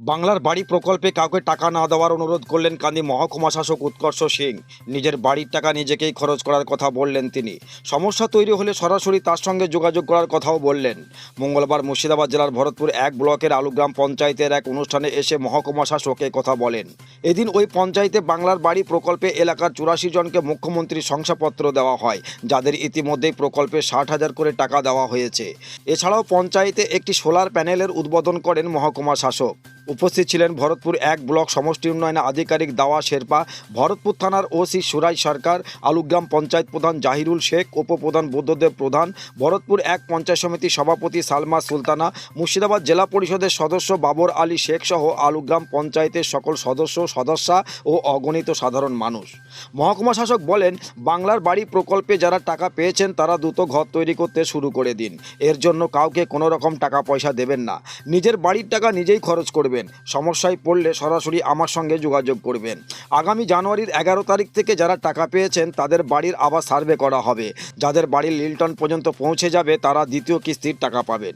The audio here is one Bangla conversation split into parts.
বাংলার বাড়ি প্রকল্পে কাউকে টাকা না দেওয়ার অনুরোধ করলেন কান্দি মহকুমা শাসক উৎকর্ষ সিং। নিজের বাড়ির টাকা নিজেকেই খরচ করার কথা বললেন তিনি। সমস্যা তৈরি হলে সরাসরি তার সঙ্গে যোগাযোগ করার কথাও বললেন। মঙ্গলবার মুর্শিদাবাদ জেলার ভরতপুর এক ব্লকের আলুগ্রাম পঞ্চায়েতের এক অনুষ্ঠানে এসে মহকুমা শাসক কথা বলেন। এদিন ওই পঞ্চায়েতে বাংলার বাড়ি প্রকল্পে এলাকার চুরাশি জনকে মুখ্যমন্ত্রীর শংসাপত্র দেওয়া হয়, যাদের ইতিমধ্যেই প্রকল্পে ষাট হাজার করে টাকা দেওয়া হয়েছে। এছাড়াও পঞ্চায়েতে একটি সোলার প্যানেলের উদ্বোধন করেন মহকুমা শাসক। উপস্থিত ছিলেন ভরতপুর এক ব্লক সমষ্টি উন্নয়ন আধিকারিক দাওয়া শেরপা, ভরতপুর থানার ওসি সুরাই সরকার, আলুগ্রাম পঞ্চায়েত প্রধান জাহিরুল শেখ, উপপ্রধান বুদ্ধদেব প্রধান, ভরতপুর এক পঞ্চায়েত সমিতি সভাপতি সালমা সুলতানা, মুর্শিদাবাদ জেলা পরিষদের সদস্য বাবর আলী শেখ সহ আলুগ্রাম পঞ্চায়েতের সকল সদস্য, সদস্যা ও অগণিত সাধারণ মানুষ। মহকুমা শাসক বলেন, বাংলার বাড়ি প্রকল্পে যারা টাকা পেয়েছেন তারা দ্রুত ঘর তৈরি করতে শুরু করে দিন। এর জন্য কাউকে কোনো রকম টাকা পয়সা দেবেন না। নিজের বাড়ির টাকা নিজেই খরচ করবেন সমস্যায় পড়লে সরাসরি আমার সঙ্গে যোগাযোগ করবেন। আগামী জানুয়ারির এগারো তারিখ থেকে যারা টাকা পেয়েছেন, তাদের বাড়ির আবার সার্ভে করা হবে। যাদের বাড়ির লিলটন পর্যন্ত পৌঁছে যাবে, তারা দ্বিতীয় কিস্তির টাকা পাবেন।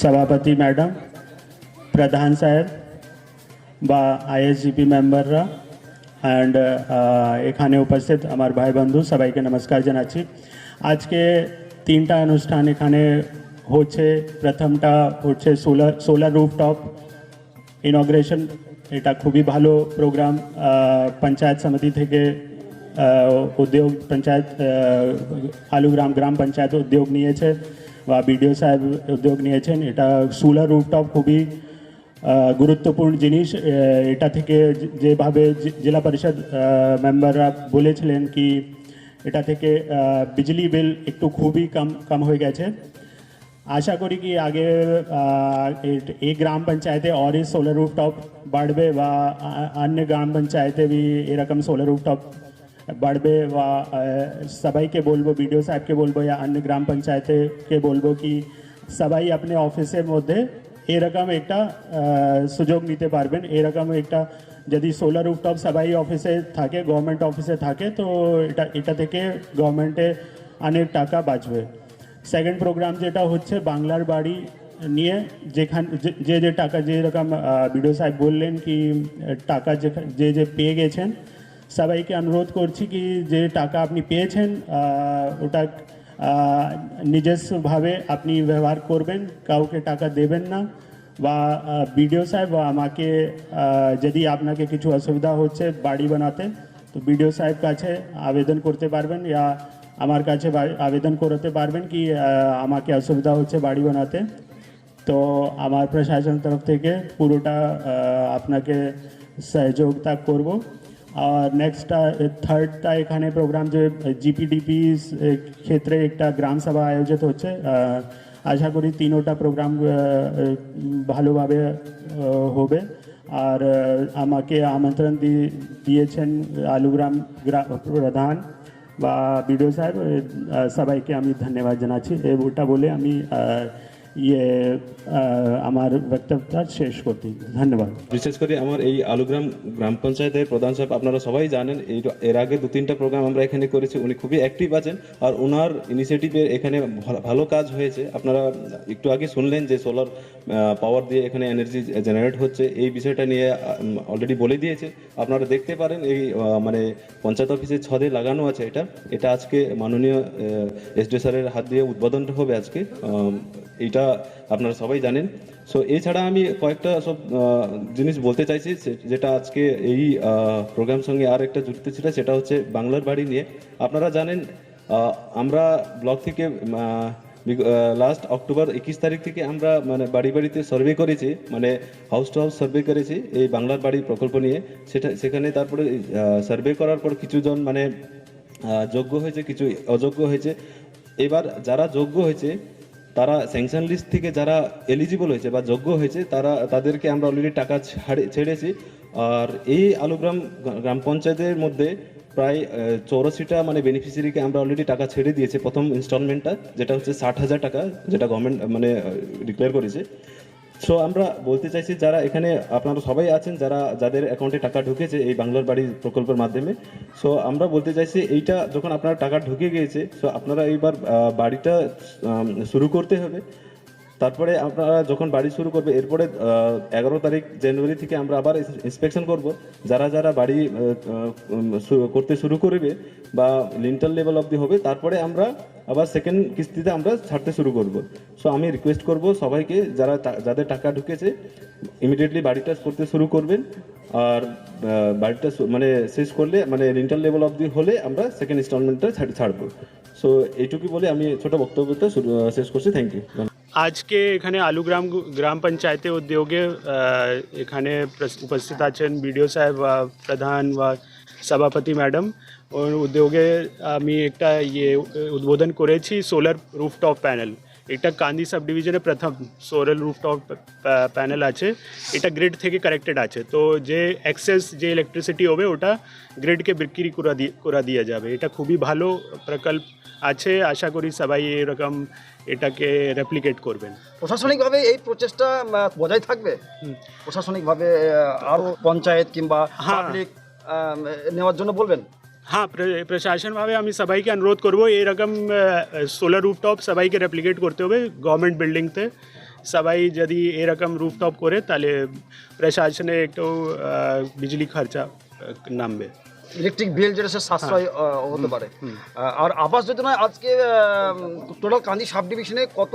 সভাপতি ম্যাডাম, প্রধান সাহেব বা আইএসজিপি মেম্বাররা অ্যান্ড এখানে উপস্থিত আমার ভাই বন্ধু সবাইকে নমস্কার জানাচ্ছি। আজকে তিনটা অনুষ্ঠান এখানে হচ্ছে প্রথমটা হচ্ছে সোলার সোলার রুফটপ ইনগ্রেশন এটা খুবই ভালো প্রোগ্রাম পঞ্চায়েত সমিতি থেকে উদ্যোগ, পঞ্চায়েত আলুগ্রাম গ্রাম পঞ্চায়েত উদ্যোগ নিয়েছে বা বিডিও সাহেব উদ্যোগ নিয়েছেন। এটা সোলার রুফটপ খুবই গুরুত্বপূর্ণ জিনিস। এটা থেকে যেভাবে জেলা পরিষদ মেম্বাররা বলেছিলেন কি, এটা থেকে বিজলি বিল একটু খুবই কম কম হয়ে গেছে। আশা করি কি আগে আহ, এ- এই গ্রাম পঞ্চায়েতে और ही सोलर रूफटॉप বাড়বে বা আ- अन्य গ্রাম পঞ্চায়েতে भी এরকম সোলার রুফটপ বাড়বে বা আহ, সবাইকে বলবো বিডিও সাহেবকে বলবো या अन्य গ্রাম পঞ্চায়েতকে বলবো কি সবাই আপনি অফিসের মধ্যে এরকম একটা আহ, সুযোগ নিতে পারবেন এরকম একটা যদি সোলার রুফটপ সবাই অফিসে থাকে গভর্নমেন্ট অফিসে থাকে তো এটা এটা থেকে গভর্নমেন্টে অনেক টাকা বাঁচবে সেকেন্ড প্রোগ্রাম যেটা হচ্ছে বাংলার বাড়ি নিয়ে যেখান যে- যে টাকা, যে রকম বিডিও সাহেব বললেন কি, টাকা যে যে পেয়ে গেছেন, সবাইকে অনুরোধ করছি কি যে টাকা আপনি পেয়েছেন ওটা নিজস্বভাবে আপনি ব্যবহার করবেন, কাউকে টাকা দেবেন না, বা বিডিও সাহেব আমাকে যদি আপনাকে কিছু অসুবিধা হচ্ছে বাড়ি বানাতে, তো বিডিও সাহেব কাছে আবেদন করতে পারবেন, ইয়া আমার কাছে আবেদন করতে পারবেন কি আমাকে অসুবিধা হচ্ছে বাড়ি বানাতে। তো আমার প্রশাসন তরফ থেকে পুরোটা আপনাকে সহযোগিতা করব। আর নেক্সটটা থার্ডটা এখানে প্রোগ্রাম যে জিপিডিপি ক্ষেত্রে একটা গ্রাম সভা আয়োজিত হচ্ছে আশা করি তিনোটা প্রোগ্রাম ভালোভাবে হবে। আর আমাকে আমন্ত্রণ দিয়েছেন আলুগ্রাম গ্রা- প্রধান। বা বিডিও সাহেব সবাইকে আমি ধন্যবাদ জানাচ্ছি। এই ওটা বলে আমি ইয়ে আমার বক্তব্যটা শেষ করছি ধন্যবাদ বিশেষ করে আমার এই আলুগ্রাম গ্রাম পঞ্চায়েতের প্রধান সাহেব আপনারা সবাই জানেন এই এর আগে দু তিনটা প্রোগ্রাম আমরা এখানে করেছি উনি খুবই অ্যাক্টিভ আছেন আর ওনার ইনিশিয়েটিভে এখানে ভালো- কাজ হয়েছে আপনারা একটু আগে শুনলেন যে সোলার পাওয়ার দিয়ে এখানে এনার্জি জেনারেট হচ্ছে এই বিষয়টা নিয়ে অলরেডি বলে দিয়েছে। আপনারা দেখতে পারেন এই মানে পঞ্চায়েত অফিসের ছদে লাগানো আছে এটা। এটা আজকে মাননীয় এসডি স্যারের হাত দিয়ে উদ্বোধনটা হবে আজকে। আম, এইটা আপনারা সবাই জানেন। সো এছাড়া আমি কয়েকটা সব জিনিস বলতে চাইছি যেটা আজকে এই প্রোগ্রাম সঙ্গে আর একটা জড়িত ছিল, সেটা হচ্ছে বাংলার বাড়ি নিয়ে। আপনারা জানেন আমরা ব্লক থেকে লাস্ট অক্টোবর একুশ তারিখ থেকে আমরা মানে বাড়ি বাড়িতে সার্ভে করেছি মানে হাউস টু হাউস সার্ভে করেছি এই বাংলার বাড়ি প্রকল্প নিয়ে। সেটা, সেখানে তারপরে সার্ভে করার পর কিছুজন মানে যোগ্য হয়েছে, কিছু অযোগ্য হয়েছে। এবার যারা যোগ্য হয়েছে তারা স্যাংশন লিস্ট থেকে যারা এলিজিবল হয়েছে বা যোগ্য হয়েছে, তারা, তাদেরকে আমরা অলরেডি টাকা ছাড়ে, ছেড়েছি। আর এই আলুগ্রাম গ্রাম পঞ্চায়েতের মধ্যে প্রায় চৌরাশিটা মানে বেনিফিসিয়ারিকে আমরা অলরেডি টাকা ছেড়ে দিয়েছি প্রথম ইনস্টলমেন্টটা যেটা হচ্ছে ষাট হাজার টাকা, যেটা গভর্নমেন্ট মানে ডিক্লেয়ার করেছে। সো আমরা বলতে চাইছি যারা এখানে, আপনারা সবাই আছেন, যারা, যাদের অ্যাকাউন্টে টাকা ঢুকেছে এই বাংলার বাড়ি প্রকল্পের মাধ্যমে। সো আমরা বলতে চাইছি এইটা যখন আপনারা টাকা ঢুকে গিয়েছে সো আপনারা এইবার বাড়িটা শুরু করতে হবে। তারপরে আপনারা যখন বাড়ি শুরু করবে, এরপরে এগারো তারিখ জানুয়ারি থেকে আমরা আবার ইন্সপেকশন করব। যারা যারা বাড়ি করতে শুরু করবে বা লিন্টাল লেভেল অবধি হবে, তারপরে আমরা আবার সেকেন্ড কিস্তিতে আমরা ছাড়তে শুরু করব। সো আমি রিকোয়েস্ট করব সবাইকে, যারা যাদের টাকা ঢুকেছে ইমিডিয়েটলি বাড়িটা করতে শুরু করবেন। আর বাড়িটা মানে শেষ করলে মানে লিন্টাল লেভেল অবধি হলে আমরা সেকেন্ড ইনস্টলমেন্টটা ছাড়বো। সো এইটুকুই বলে আমি ছোট বক্তব্যটা শেষ করছি। থ্যাংক ইউ আজকে এখানে আলুগ্রাম গ্রাম পঞ্চায়েতে উদ্যোগে আহ, এখানে প্রেস- উপস্থিত আছেন বিডিও সাহেব বা প্রধান বা সভাপতি ম্যাডাম ওর উদ্যোগে আমি একটা ইয়ে উদ্বোধন করেছি সোলার রুফটপ প্যানেল এটা কান্দি সাব ডিভিশনে প্রথম সোলার রুফটপ প্যানেল আছে। এটা গ্রিড থেকে কানেক্টেড আছে। তো যে এক্সেস যে ইলেকট্রিসিটি হবে ওটা গ্রিডকে বিক্রি করা দিয়ে করা দিয়ে যাবে। এটা খুবই ভালো প্রকল্প আছে। আশা করি সবাই এরকম এটাকে রেপ্লিকেট করবেন। প্রশাসনিকভাবে এই প্রচেষ্টা বজায় থাকবে? প্রশাসনিকভাবে আহ, আরও পঞ্চায়েত কিংবা হ্যাঁ। পাবলিক নেওয়ার জন্য বলবেন? হ্যাঁ प्र, प्रशासनভাবে আমি সবাইকে অনুরোধ করব এরকম সোলার রুফটপ সবাইকে রেপ্লিকেট করতে হবে গভর্নমেন্ট বিল্ডিংতে সবাই যদি এরকম রুফটপ করে তাহলে প্রশাসনে একটু বিজলি খরচা নামবে ইলেকট্রিক বিল যেটা সে সাশ্রয় হতে পারে আর আবাস যোজনায় আজকে টোটাল কান্দি সাব ডিভিশনে কত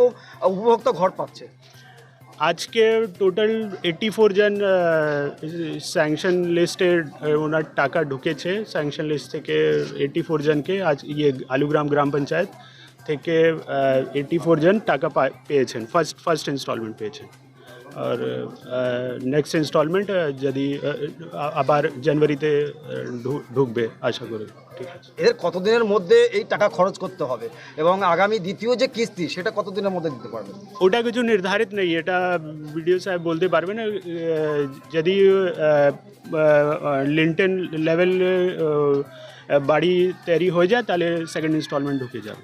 উপভোক্তা ঘর পাচ্ছে আজকে টোটাল এইটি ফোর জন স্যাংশন লিস্টে ওনার টাকা ঢুকেছে। স্যাংশন লিস্ট থেকে এইটি ফোর জনকে আজ ইয়ে আলুগ্রাম গ্রাম পঞ্চায়েত থেকে এইটি ফোর জন টাকা পেয়েছেন। ফার্স্ট ফার্স্ট ইনস্টলমেন্ট পেয়েছেন। আর নেক্সট ইনস্টলমেন্ট যদি আবার জানুয়ারিতে ঢুকবে আশা করি ঠিক আছে এদের কতদিনের মধ্যে এই টাকা খরচ করতে হবে? এবং আগামী দ্বিতীয় যে কিস্তি সেটা কতদিনের মধ্যে দিতে পারবেন? ওটা কিছু নির্ধারিত নেই এটা বিডিও সাহেব বলতে পারবেন আহ, যদি লিন্টেন লেভেল বাড়ি তৈরি হয়ে যায় তাহলে সেকেন্ড ইনস্টলমেন্ট ঢুকে যাবে।